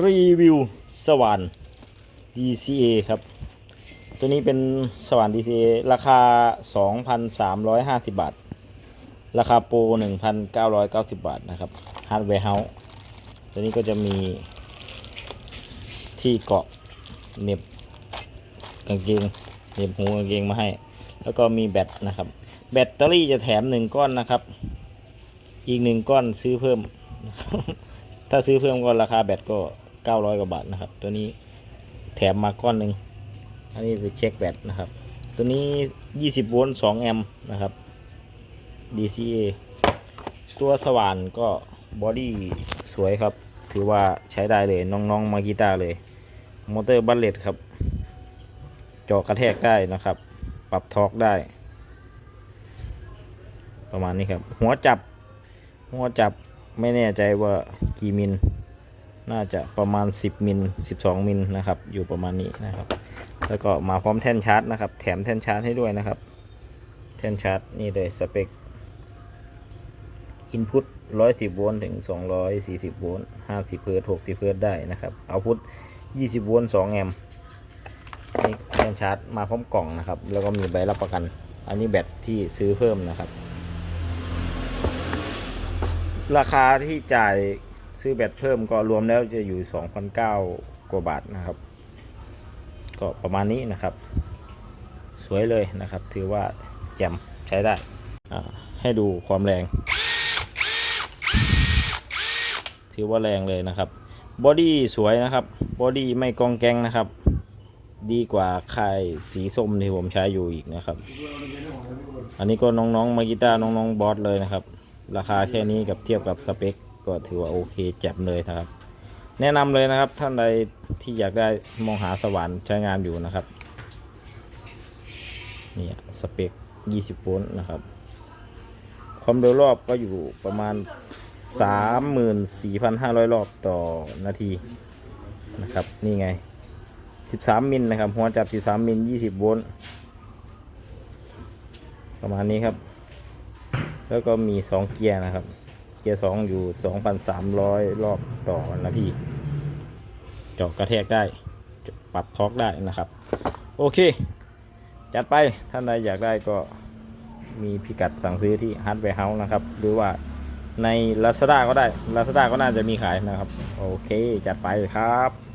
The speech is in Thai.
รีวิวสว่าน DCA ครับ ตัวนี้เป็นสว่าน DCA ราคา 2,350 บาท ราคาโปร 1,990 บาทนะครับฮาร์ดแวร์เฮาส์ตัวนี้ก็จะมีที่เกาะเน็บกางเกงเน็บหูกางเกงมาให้ แล้วก็มีแบตนะครับ แบตเตอรี่จะแถม1ก้อนนะครับ อีก1ก้อนซื้อเพิ่ม ถ้าซื้อเพิ่มก็ราคาแบตก็ 900 กว่าบาทนะครับ ตัวนี้แถมมาก้อนหนึ่งอันนี้ไปเช็คแบตนะครับ ตัวนี้ 20 โวลต์ 2 แอมป์นะครับ DCA ตัวสว่านก็บอดี้สวยครับ ถือว่าใช้ได้เลยน้องๆมากีตาร์เลย มอเตอร์บัลเลตครับเจาะกระแทกได้นะครับ ปรับทอร์กได้ ประมาณนี้ครับ หัวจับ หัวจับไม่แน่ใจว่ากี่มิล น่าจะประมาณ 10 มิล 12 มิลนะครับ อยู่ประมาณนี้นะครับ แล้วก็มาพร้อมแท่นชาร์จนะครับ แถมแท่นชาร์จให้ด้วยนะครับ แท่นชาร์จนี่เลยสเปคอินพุต110 โวลต์ถึง 240 โวลต์ 50 เฮิร์ต60 เฮิร์ตได้นะครับเอาพุต20 โวลต์ 2 แอมป์นี่แท่นชาร์จมาพร้อมกล่องนะครับ แล้วก็มีใบรับประกัน อันนี้แบตที่ซื้อเพิ่มนะครับ ราคาที่จ่าย ซื้อแบตเพิ่มก็รวมแล้วจะอยู่ 2,009กว่าบาทนะครับ ก็ประมาณนี้นะครับ สวยเลยนะครับ ถือว่าแจ่มใช้ได้ให้ดูความแรง ถือว่าแรงเลยนะครับบอดี้สวยนะครับบอดี้ไม่กองแกงนะครับ ดีกว่าค่ายสีส้มที่ผมใช้อยู่อีกนะครับ อันนี้ก็น้องๆมากีตาร์น้องๆบอสเลยนะครับ ราคาแค่นี้กับเทียบกับสเปค ก็ถือว่าโอเคแจ่มเลยนะครับ แนะนำเลยนะครับท่านใดที่อยากได้มองหาสว่านใช้งานอยู่นะครับนี่สเปค 20 โวลต์นะครับ ความเร็วรอบก็อยู่ประมาณ 34,500 รอบต่อนาทีนะครับ นี่ไง 13 มิลนะครับ หัวจับ 13 มิล 20 โวลต์ประมาณนี้ครับ แล้วก็มี 2 เกียร์นะครับ เกียร์สอยู่ 2,300 รอบต่อนาทีเจาะกระแทกได้ ปรับทอกได้นะครับ โอเค จัดไปท่านใดอยากได้ก็มีพิกัดสั่งซื้อที่ฮาร์ดแวร์เฮาส์นะครับ หรือว่าใน Lazada ก็ได้ Lazada ก็น่าจะมีขายนะครับ โอเค จัดไปครับ